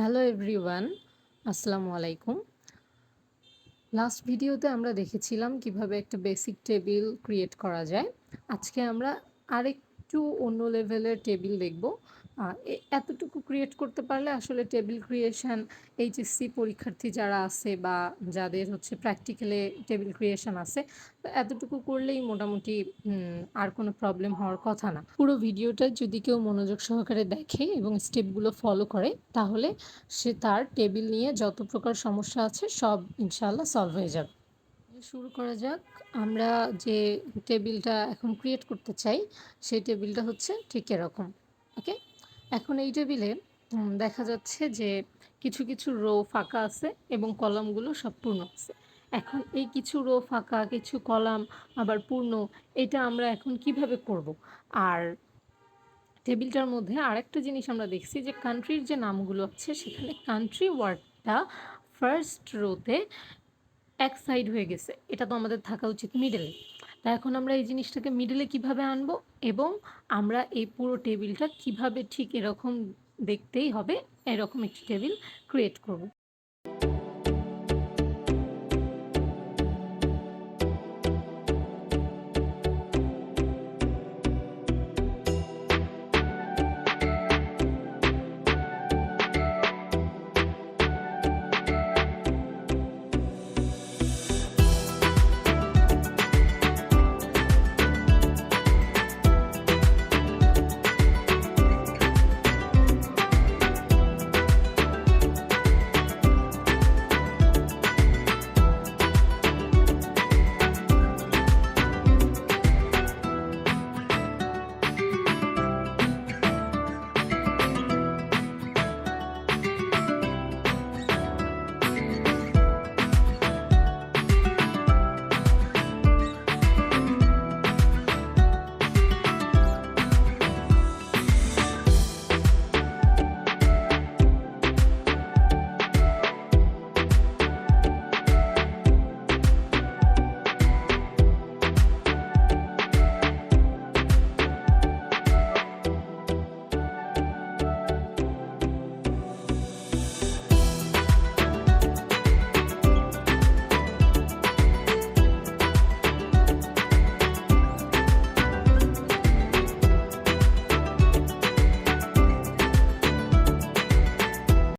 Hello everyone আসসালামু আলাইকুম। Last ভিডিওতে আমরা দেখেছিলাম কীভাবে একটা বেসিক টেবিল ক্রিয়েট করা যায়। আজকে আমরা আরেকটু অন্য লেভেলের টেবিল দেখব। এতটুকু ক্রিয়েট করতে পারলে আসলে টেবিল ক্রিয়েশন এইচএসসি পরীক্ষার্থী যারা আছে বা যাদের হচ্ছে প্র্যাকটিক্যালে টেবিল ক্রিয়েশন আছে, তো এতটুকু করলেই মোটামুটি আর কোনো প্রবলেম হওয়ার কথা না। পুরো ভিডিওটা যদি কেউ মনোযোগ সহকারে দেখে এবং স্টেপগুলো ফলো করে, তাহলে সে তার টেবিল নিয়ে যত প্রকার সমস্যা আছে সব ইনশাল্লাহ সলভ হয়ে যাবে। শুরু করা যাক। আমরা যে টেবিলটা এখন ক্রিয়েট করতে চাই, সেই টেবিলটা হচ্ছে ঠিক এরকম ওকে এখন এই টেবিলে দেখা যাচ্ছে যে কিছু কিছু রো ফাঁকা আছে এবং কলামগুলো সব পূর্ণ আছে। এখন এই কিছু রো ফাঁকা, কিছু কলাম আবার পূর্ণ, এটা আমরা এখন কীভাবে করব? আর টেবিলটার মধ্যে আরেকটা জিনিস আমরা দেখছি যে কান্ট্রির যে নামগুলো আছে, সেখানে কান্ট্রি ওয়ার্ডটা ফার্স্ট রোতে এক সাইড হয়ে গেছে। এটা তো আমাদের থাকা উচিত মিডলে তা এখন আমরা এই জিনিসটাকে মিডলে কীভাবে আনব? এবং আমরা এই পুরো টেবিলটা কীভাবে ঠিক এরকম দেখতেই হবে, এরকম একটি টেবিল ক্রিয়েট করব।